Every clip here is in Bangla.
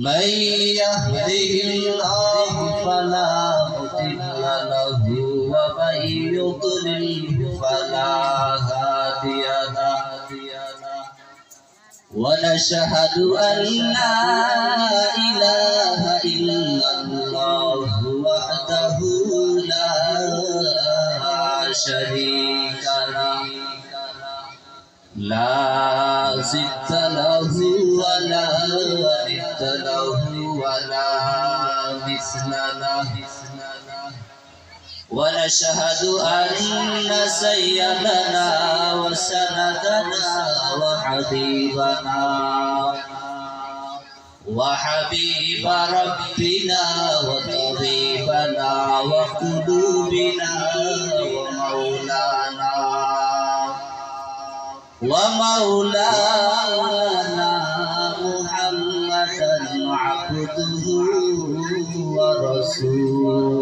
من يهده الله فلا مضل له ومن يضلل فلا هادي له ونشهد أن لا ونشهد أن سيدنا وسندنا وحبيبنا وحبيب ربنا وطبيبنا وقلوبنا ومولانا ومولانا محمدا عبده ورسوله.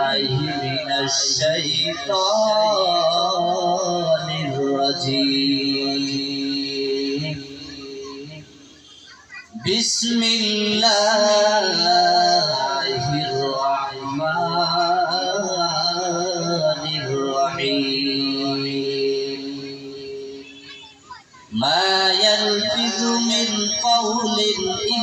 الشيطان الرجيم بسم الله الرحمن الرحيم ما يلفظ من قول إلا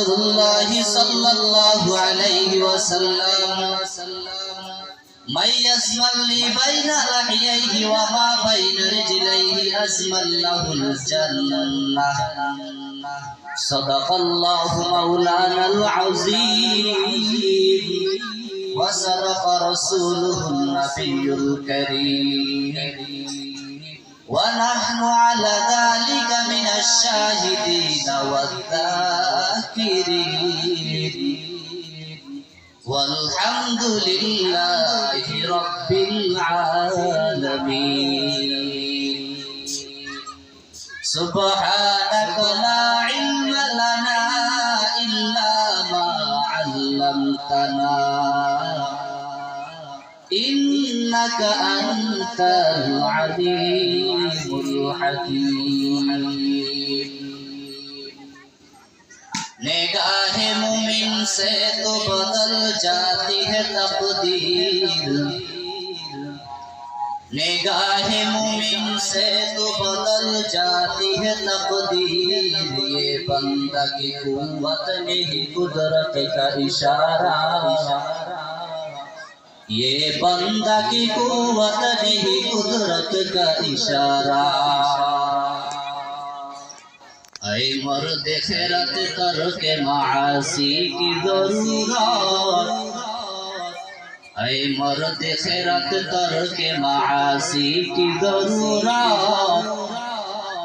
رسول الله صلى الله عليه وسلم. من يزمن لي بين لحييه وما بين رجليه أزمن له الجنة. صدق الله مولانا العظيم. وصدق رسوله النبي الكريم. ونحن على ذلك من الشاهدين والذاكرين. والحمد لله رب العالمين. سبحانك لا علم لنا إلا ما علمتنا. إنك أنت العزيز الحكيم. نگاہ مومن سے تو بدل جاتی ہے تقدیر. نگاہ مومن سے تو بدل جاتی ہے تقدیر. یہ بندہ کی قوت نہیں، قدرت کا اشارہ. یہ بندہ کی قوت نہیں قدرت کا اشارہ اے مرد خیرت کر کے معاصی کی ضرورت اے مرد خیرت کر کے معاصی کی ضرورت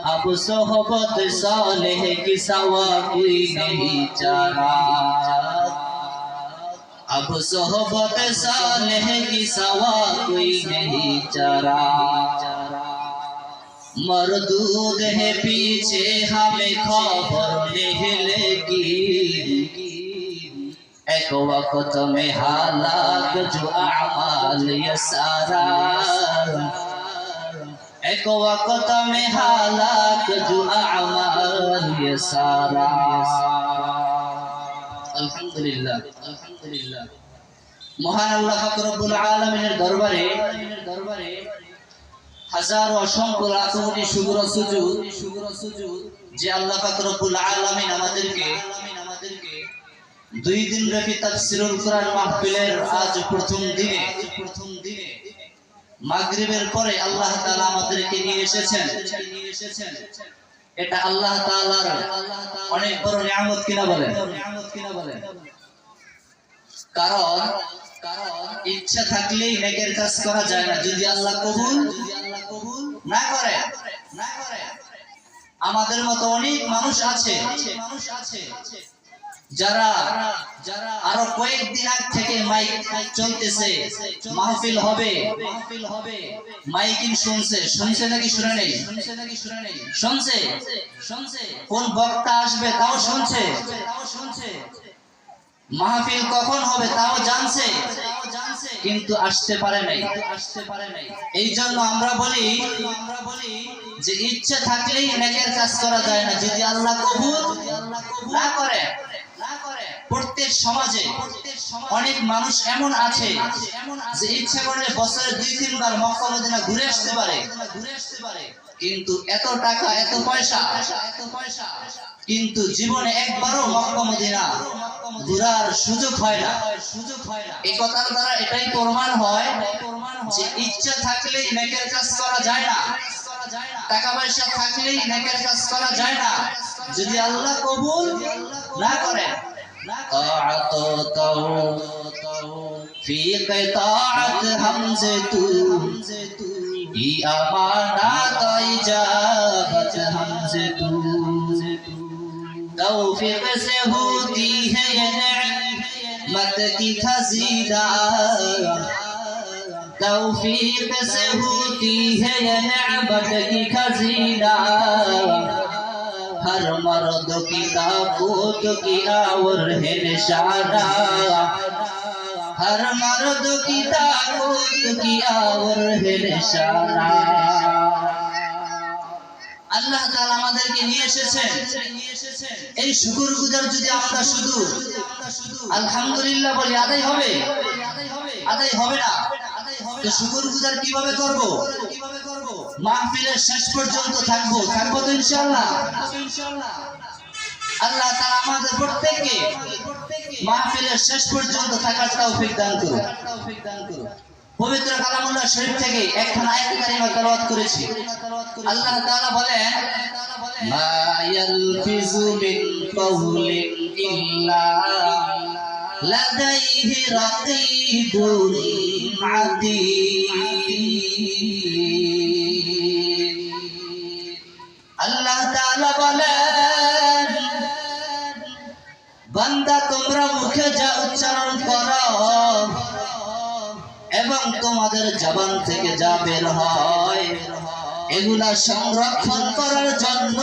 اب صحبت صالح کی سوا کوئی نہیں چارہ اب صحبت صالح کی سوا کوئی نہیں چرا مردود ہے پیچھے، ہمیں خبر محل کی۔ ایک وقت میں حالات جو اعمال یا سارا ایک وقت میں حالات جو اعمال یا سارا আলহামদুলিল্লাহ। আলহামদুলিল্লাহ মহান আল্লাহ ফাকরুল আলমিনের দরবারে দরবারে অসংখ্য যে আল্লাহ ফাকরুল আলমিন আমাদেরকে আমাদেরকে দুই দিন ব্যাপী তাফসিরুল কোরআন মাহফিলের আজ প্রথম দিনে প্রথম দিনে মাগরিবের পরে আল্লাহ তাআলা আমাদেরকে নিয়ে এসেছেন নিয়ে এসেছেন। এটা আল্লাহ তাআলার অনেক বড় নিয়ামত কিনা বলেন? কারণ, ইচ্ছা থাকলেই নেকের কাজ করা যায় না। যদি আল্লাহ কবুল যদি আল্লাহ কবুল না করে না করে আমাদের মতো অনেক মানুষ আছে মানুষ আছে যারা আরও কয়েকদিন আগ থেকে মাইক চলতেছে, মাহফিল হবে। মাহফিল হবে মাইকিং শুনছে। শুনছে নাকি শুনে নেই? শুনছে। নাকি শুনে নেই শুনছে শুনছে কোন বক্তা আসবে তাও শুনছে। তাও শুনছে মাহফিল কখন হবে তাও জানছে। কিন্তু আসতে পারে নাই। আসতে পারে নাই এই জন্য আমরা বলি আমরা বলি যে ইচ্ছে থাকলেই নেকের কাজ করা যায় না। যদি আল্লাহ কবুল না করে প্রত্যেক সমাজে অনেক মানুষ এমন আছে যে ইচ্ছে করলে বছরে দুই, তিনবার মক্কা মদিনা ঘুরে আসতে পারে। ঘুরে আসতে পারে কিন্তু এত টাকা, এত পয়সা এত পয়সা কিন্তু জীবনে একবারও মক্কা মদিনা ঘোরার সুযোগ হয় না। সুযোগ হয় না এই কথার দ্বারা এটাই প্রমাণ হয় যে ইচ্ছা থাকলেই নেকের কাজ করা যায় না। টাকা পয়সা থাকলেই নেকের কাজ করা যায় না। যদি আল্লাহ কবুল না করে طاعتهم في قطاعة همزتهم في أمانات إجابة همزتهم توفيق سے ہوتی ہے یہ نعمت کی خزیدہ توفیق سے ہوتی ہے یہ نعمت کی خزیدہ हर मर्द की ताकूत की आवर है निशाना हर मर्द की ताकूत की आवर है निशाना আল্লাহ তাআলা আমাদেরকে নিয়ে এসেছেন এই শুকর গুজার যদি আমরা শুধু আলহামদুলিল্লাহ বলি আদায় হবে আদায় হবে না তো শুকর গুজার কিভাবে করব মাহফিলের শেষ পর্যন্ত থাকব। থাকব তো ইনশাআল্লাহ। আল্লাহ তাআলা আমাদের প্রত্যেককে মাহফিলের শেষ পর্যন্ত থাকার তৌফিক দান করুন পবিত্র কালামুল্লাহ শরীফ থেকে একখানা আয়াত কারিমা তেলাওয়াত করেছি। আল্লাহ তাআলা বলেন, মা ইয়ালফিজু মিন কাউলিন ইল্লা লাদাইহি রাকীবুন আতীদ তোমাদের জবান থেকে যা বের হয়, এগুলা সংরক্ষণ করার জন্য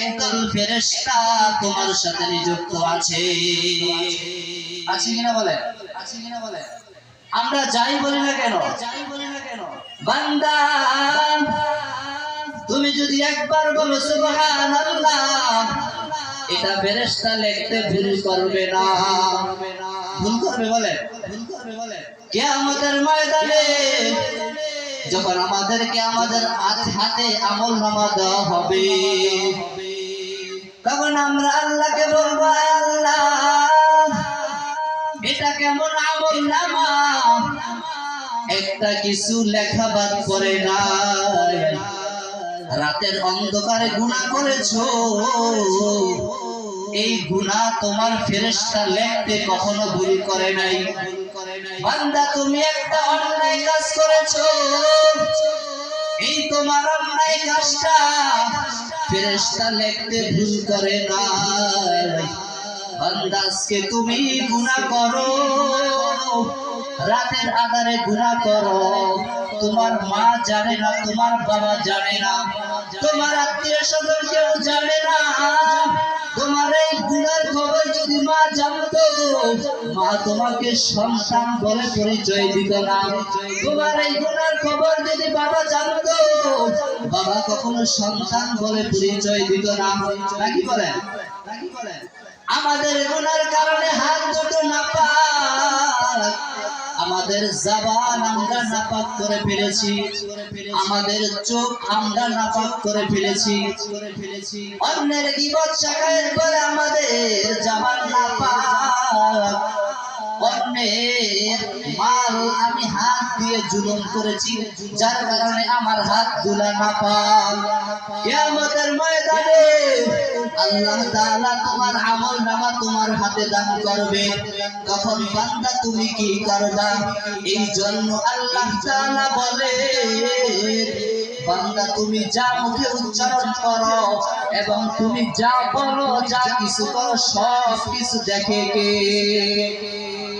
একদল তোমার সাথে নিযুক্ত আছে। আছে কিনা বলে আছে কিনা বলে আমরা যাই বলি না কেন? যাই বলি না কেন বান্দা, তুমি যদি একবার বলো এটা ফেরেশতা লিখতে ভুল করবে না। ভুল করবে বলে? ভুল করবে বলে? কিয়ামতের ময়দানে যখন আমাদেরকে আমাদের হাত হাতে আমল নামা দেওয়া হবে, তখন আমরা আল্লাহকে বলব আল্লাহ, এটা কেমন আমল নামা? একটা কিছু লেখা বাদ করে না রাতের অন্ধকারে গুণা করেছ এই গুণা তোমার ফেরেশতা লিখতে কখনো ভুল করে নাই। বান্দা, তুমি একটা অন্যায় কাজ করেছ। এই তোমার অন্যায় কাজটা ফেরেশতা লিখতে ভুল করে না বান্দাজকে তুমি গুনাহ করো। রাতের আধারে গুনাহ করো। তোমার মা জানে না, তোমার বাবা জানে না। তোমার আত্মীয় স্বজন কেউ জানে না। তোমার এই খবর যদি মা জানতো, মা তোমাকে সন্তান বলে পরিচয় দিত না। তোমার এই গুনার খবর যদি বাবা জানতো, বাবা কখনো সন্তান বলে পরিচয় দিত না। নাকি বলেন? নাকি বলেন? আমাদের গুনার কারণে হাত দুটো নাপাক আমাদের জবান আমরা নাপাক করে ফেলেছি। আমাদের চোখ আমরা নাপাক করে ফেলেছি। অন্যের বিপদ শাখায় পরে আমাদের জবান নাপাক। অন্যের মাল আমি হাত দিয়ে জুলুম করেছি, যার কারণে আমার হাত দুলা না পাল কিয়ামতের ময়দানে আল্লাহ তোমার আমল নামা তোমার হাতে দান করবে। তখন বান্দা তুমি কি করবা? এই জন্য আল্লাহ তাআলা বলে, বান্দা তুমি যা মুখে উচ্চারণ করো এবং তুমি যা বলো, যা কিছু করো সব কিছু দেখে কে?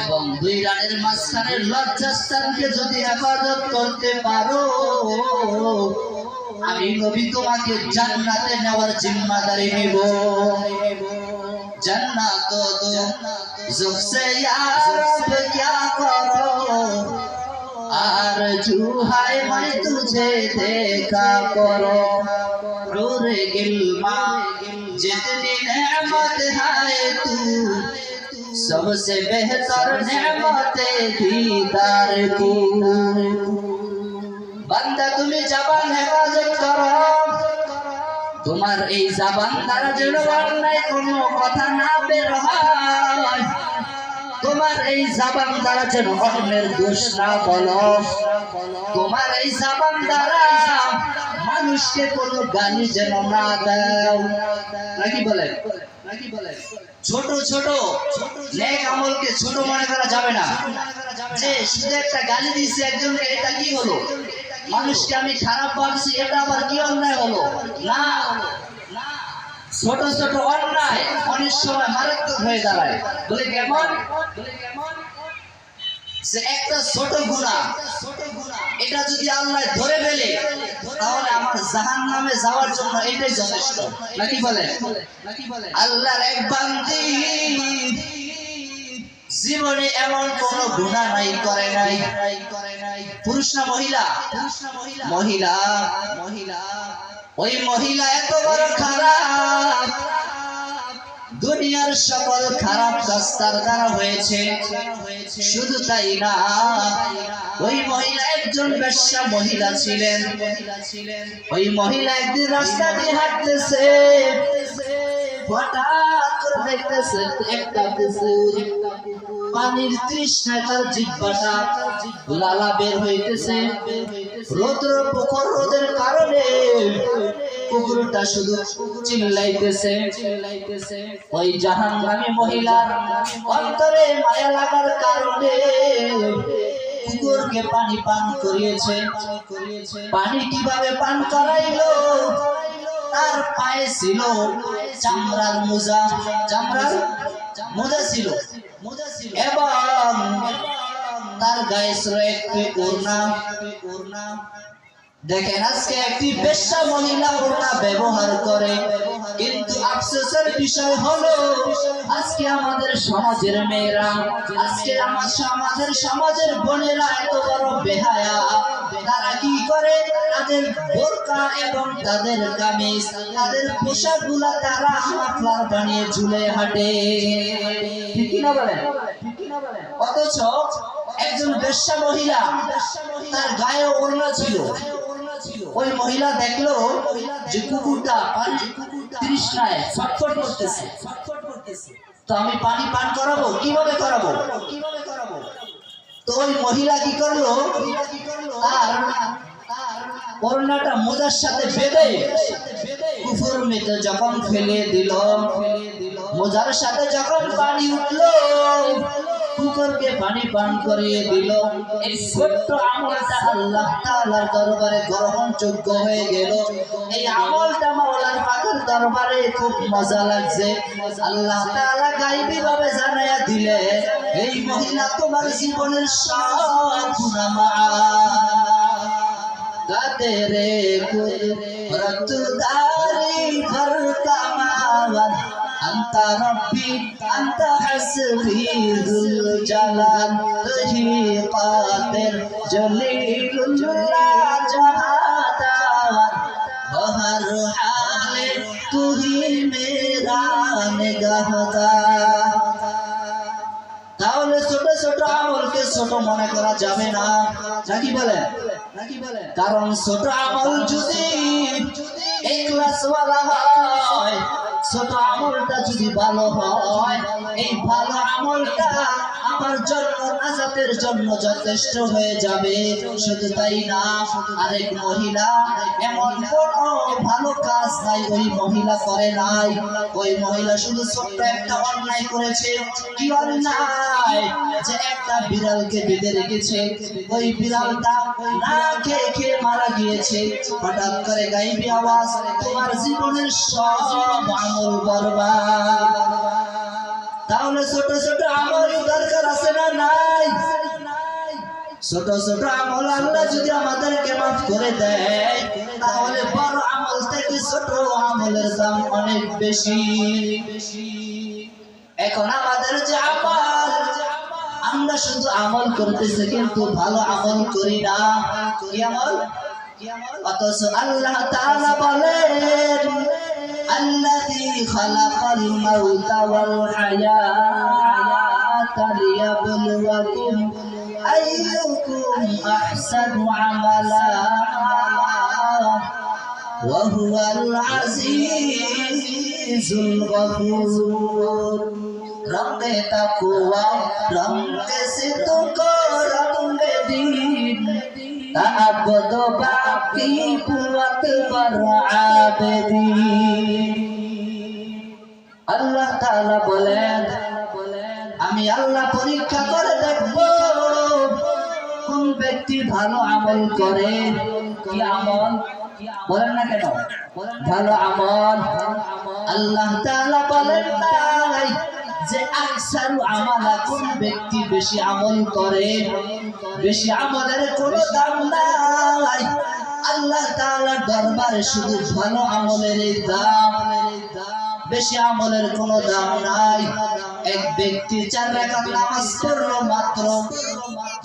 এবং দুই রানের মাঝখানে লজ্জাস্থানকে যদি হেফাজত করতে পারো আমি নবী তোমাকে জান্নাতে নেওয়ার জিম্মাদারি নেব जन्नत दो जुख से यार अब क्या करो आरजू है मैं तुझे देखा करो रोरे गिलमा जितनी नेमत है तू सबसे बेहतर नेमत दीदार की बंदा तुम्हें जबान हेफाजत करो তোমার এই জাবান দ্বারা যেন অন্যায় কোনো কথা না বের হয় তোমার এই জাবান দ্বারা যেন অন্যের দোষ না বলো তোমার এই জাবান দ্বারা মানুষকে কোনো গালি যেন না দাও নাকি বলে নাকি বলে ছোট ছোট নেক আমলকে ছোট মনে করা যাবে না। যে শুধু একটা গালি দিয়েছে একজনকে, এটা কি হলো? মানুষকে আমি খারাপ ভাবছি, এটা আবার কি অন্যায় হলো? না। ছোট ছোট অন্যায় অনেক সময় মারাত্মক হয়ে দাঁড়ায়। বলে কেমন বলে কেমন যে একটা ছোট গুণা, এটা যদি আল্লাহ ধরে ফেলে, তাহলে আমার জাহান নামে যাওয়ার জন্য এটাই যথেষ্ট। নাকি বলে? আল্লাহর এক জীবনে এমন কোন গুণা নাই, করে নাই। পুরুষ না মহিলা মহিলা? মহিলা। ওই মহিলা এত বড় খারাপ। দুনিয়ার সকল খারাপ কাজ তার দ্বারা হয়েছে। শুধু তাই না, ওই মহিলা একজন বেশ্যা মহিলা ছিলেন। ওই মহিলা একদিন রাস্তা দিয়ে হাঁটতেছে। রৌদ্র প্রখর রোদের কারণে কুকুরটা শুধু চিল্লাইতেছে। ওই জাহান্নামী মহিলার অন্তরে মায়া লাগার কারণে কুকুরকে পানি পান করিয়েছে। পানি কীভাবে পান করাইলো? তার পায়ে ছিল চামড়ার মোজা। চামড়ার মোজা ছিল। এবং তার গায়ে ছিল একটি ওড়না। ওড়না দেখেন আজকে একটি বেশ্যা মহিলা ওড়না ব্যবহার করে। কিন্তু আফসোসের বিষয় হলো, আজকে আমাদের সমাজের মেয়েরা, আজকে আমার আমাদের সমাজের বোনেরা এত বড় বেহায়া। তারা কি করে? তাদের বোরকা এবং তাদের কামিজ, তাদের পোশাকগুলা তারা বানিয়ে ঝুলে হাঁটে। অথচ একজন বেশ্যা মহিলা, তার গায়ে ওড়না ছিল। ওই মহিলা দেখল যে কুকুরটা তৃষ্ণায় ছটফট করতেছে। তো আমি পানি পান করাবো? কীভাবে করাবো? কীভাবে করাবো তো ওই মহিলা কি করল? করোনাটা মোজার সাথে মেতে যখন ফেলে দিল, মোজার সাথে যখন পানি উঠল কুকুরকে পানি পান করিয়ে দিল। এই ছোট্ট আমলটা আল্লাহ তাআলার দরবারে গ্রহণযোগ্য হয়ে গেল। এই আমলটা মাওলার পাকের দরবারে খুব মজা লাগছে। আল্লাহ তাআলা গায়বী ভাবে জানাইয়া দিলে, এই মহিলা তোমার জীবনের সব গুনাহ মাফ। তেরে কুল রক্তদারি ভর কামাওয়াত আন্তা রব্বি আন্তা হাসবি দুল জালাল তুহি কাদের জলিলুল্লাহ জাহাদার তাহলে ছোট ছোট আমলকে ছোট মনে করা যাবে না। নাকি বলে? কারণ ছোট আমল যদি এক ক্লাস হয় ছোট আমলটা যদি ভালো হয়, এই ভালো আমলটা আমার জন্য নাজাতের জন্য যথেষ্ট হয়ে যাবে। শুধু তাই না, আরেক মহিলা, এমন কোন ভালো কাজ নাই, ওই মহিলা করে নাই। ওই মহিলা শুধু ছোট্ট একটা অন্যায় করেছে। কি অন্যায়? যে একটা বিড়ালকে বেঁধে রেখেছে। ওই বিড়ালটা না খেয়ে খেয়ে মারা গিয়েছে। হঠাৎ করে গাইবি আওয়াজ, তোমার জীবনের সব তাহলে ছোট ছোট আমল দরকার আছে না নাই? ছোট ছোট আমল আল্লাহ যদি আমাদেরকে মাফ করে দেয়, তাহলে বড় আমল থেকে ছোট আমলের দাম অনেক বেশি। এখন আমাদের যে আমল আমরা শুধু আমল করতেছি কিন্তু ভালো আমল করি না। কি আমল? অথচ আল্লাহ তাআলা বলেন الذي خلق الموت والحياة ليبلوكم أيكم أحسن عملا وهو العزيز الغفور رب تقوى رب صدق رب دين تعبد باقي وأكبر عابدين আল্লাহ তাআলা বলেন আমি আল্লাহ পরীক্ষা করে দেখব কোন ব্যক্তি ভালো আমল করে কি আমল বলেন না কেন ভালো আমল আল্লাহ তাআলা বলেন তাই যে আকসারু আমালা কোন ব্যক্তি বেশি আমল করে। বেশি আমলের কোনো দাম নাই। আল্লাহ তাআলার দরবারে শুধু ভালো আমলের দাম দাম। বেশি আমলের কোনো দাম নাই। এক ব্যক্তি চার রাকাত নামাজ পড়ল মাত্র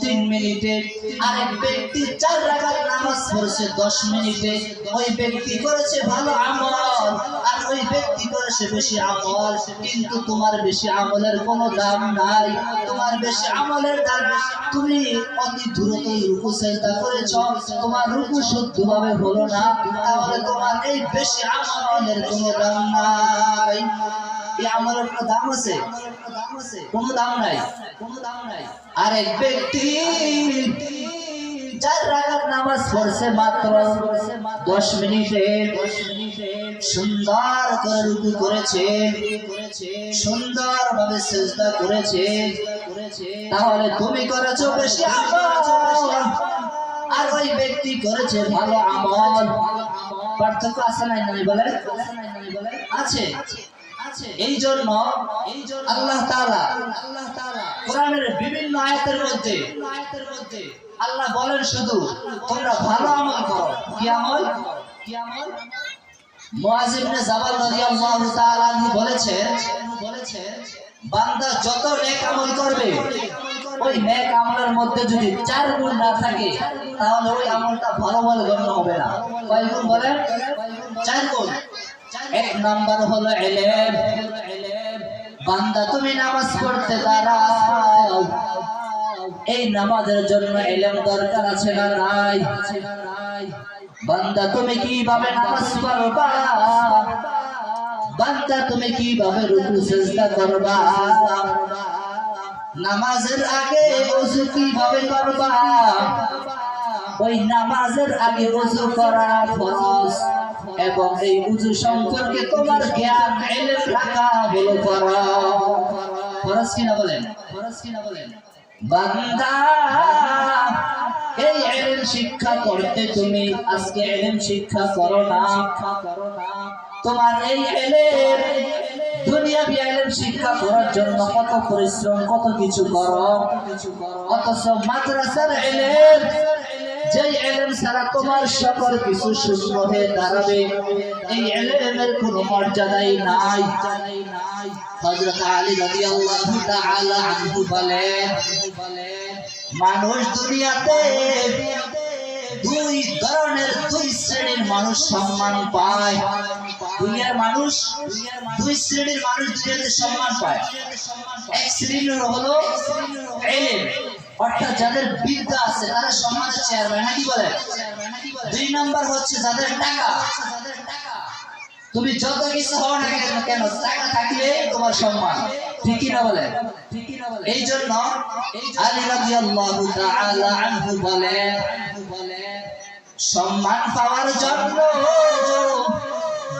তিন মিনিটে আরেক ব্যক্তি চার রাকাত নামাজ পড়ছে দশ মিনিটে। ওই ব্যক্তি করেছে ভালো আমল, আর ওই ব্যক্তি করেছে বেশি আমল। কিন্তু তোমার বেশি আমলের কোনো দাম নাই। তোমার বেশি আমলের দাম তুমি অতি দ্রুত রুকু চেষ্টা করেছ। তোমার রুকু শুদ্ধভাবে হলো না। তাহলে তোমার এই বেশি আমলের কোনো দাম নাই। এই আমলের কোনো দাম আছে। কোনো দাম নাই। কোনো দাম নাই ব্যক্তি মাত্র দশ মিনিটে, সুন্দর করেছে করেছে। তাহলে তুমি করেছ বেশি আর ওই ব্যক্তি করেছে ভালো আমল। পার্থক্য নাই নাই বলে আছে। এই জন্য আল্লাহ তাআলা আল্লাহ তাআলা কোরআনের বিভিন্ন আয়াতের মধ্যে আয়াতের মধ্যে আল্লাহ বলেন শুধু তোমরা ভালো আমল করো। কি আমল? কি আমল? মুআজ জাবাল রাদিয়াল্লাহু তাআলা বলেছেন বলেছেন বান্দা যত নেক আমল করবে ওই নেক আমলের মধ্যে যদি চার গুণ না থাকে তাহলে ওই আমলটা ভালো বলে গণ্য হবে না। কয় গুণ বলেন চার গুণ। এক নাম্বার হলো এলেম। বান্দা, তুমি নামাজ পড়তে দাঁড়াও। এই নামাজের জন্য এলেম দরকার আছে না নাই? বান্দা, তুমি কীভাবে নামাজ পড়বা? বান্দা, তুমি কীভাবে রুকু, সেজদা করবা? নামাজের আগে ওযু কীভাবে করবা? ওই নামাজের আগে ওযু করা ফরজ এবং এই উজু সম্পর্কে তোমার জ্ঞান এলেম রাখা হলো ফরজ। ফরজ কিনা বলেন? ফরজ কিনা বলেন? বান্দা, এই এলেম শিক্ষা করতে তুমি আজকে এলেম শিক্ষা করো না। তোমার এই এলেম শিক্ষা করার জন্য কত পরিশ্রম, কত কিছু করো। অথচ মাদ্রাসার এলেম যেই তোমার সকল কিছু হয়ে দাঁড়াবে, এই মর্যাদাই নাই। আলী মানুষ দুনিয়াতে দুই ধরনের দুই শ্রেণির মানুষ সম্মান পায়। দুনিয়ার মানুষ, দুই শ্রেণির মানুষ দুনিয়াতে সম্মান পায়। এক শ্রেণির হলো অর্থাৎ যাদের বিদ্যা আছে তারা সম্মানের চেয়ার পায় নাকি বলে? দুই নাম্বার হচ্ছে যাদের টাকা। তুমি যত কিছু হও না কেন কেন টাকা থাকলে তোমার সম্মান। ঠিকই না বলে? এই জন্য আলী রাদিয়াল্লাহু তাআলা আনহু বলেন সম্মান পাওয়ার জন্য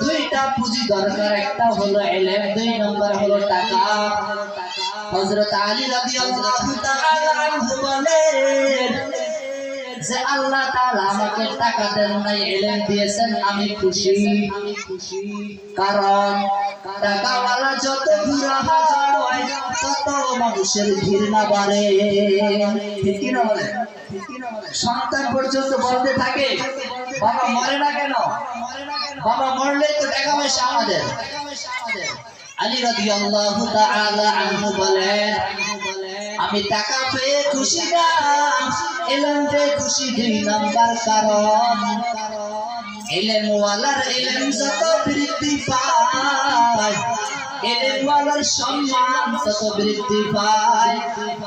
দুইটা পুঁজি দরকার। একটা হলো এলেম, দুই নম্বর হলো টাকা। হযরত আলী রাদিয়াল্লাহু তাআলা আনহু বলেন, যে আল্লাহ তাআলা আমাকে টাকা দেন নাই এলেম দিয়েছেন, আমি খুশি। যত হয় তত মানুষের বাড়ে। ঠিক কি না বলে? সন্তান পর্যন্ত বলতে থাকে, বাবা মরে না কেন? বাবা মরলে তো টাকা পয়সা আমাদের। আলী রাদিয়াল্লাহু তাআলা আনহু বলেন, আমি টাকা পেয়ে খুশি না, এলেম পেয়ে খুশি দুই নাম্বার কারণ এলেম ওয়ালার এলেম যত বৃদ্ধি পায় এলেম ওয়ালার সম্মান তত বৃদ্ধি পায়,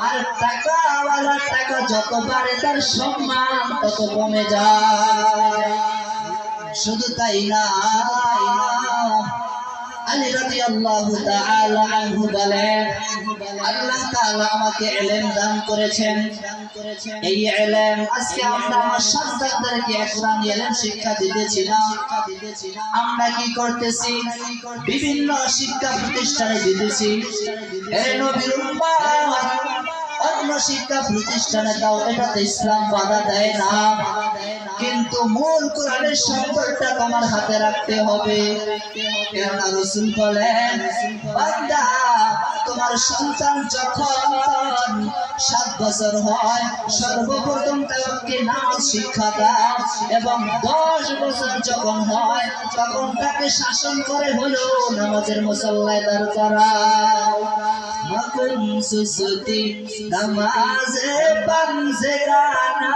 আর টাকা ওয়ালার টাকা যত বাড়ে তার সম্মান তত কমে যায়। শুধু তাই না আলী রাদিয়াল্লাহু তাআলা আনহু বলেন, আল্লাহ তাআলা আমাকে ইলম দান করেছেন। এই ইলম আজকে আমরা আমার সন্তানদেরকে ইলম শিক্ষা দিতেছি না। আমরা কি করতেছি? বিভিন্ন শিক্ষা প্রতিষ্ঠানে দিতেছি। হে নবীর উম্মাহ অন্য শিক্ষা প্রতিষ্ঠানে দাও এটাতে ইসলাম বাধা দেয় না। কিন্তু মূল কোরআনের সম্পর্কটা তোমার হাতে রাখতে হবে। কেননা রসুল বলেন, বান্দা, তোমার সন্তান যখন সাত বছর হয়, সর্বপ্রথম তাকে নামাজ শিক্ষা দাও এবং দশ বছর যখন হয়, তখন তাকে শাসন করে হলো নামাজের মুসল্লায় দাঁড় করাও। মকন সুসুতি নামাজে পানজে গানা।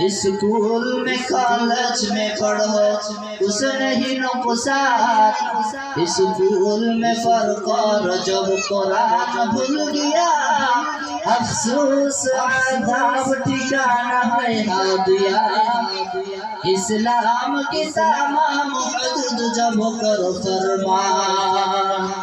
اسکول میں کالج میں پڑھو، اس نہیں نقصان۔ اسکول میں فرق اور جب قرآن بھول گیا۔ افسوس عذاب ٹھکانہ ہے ہادیا اسلام کی سامان حدود جب کر فرمان۔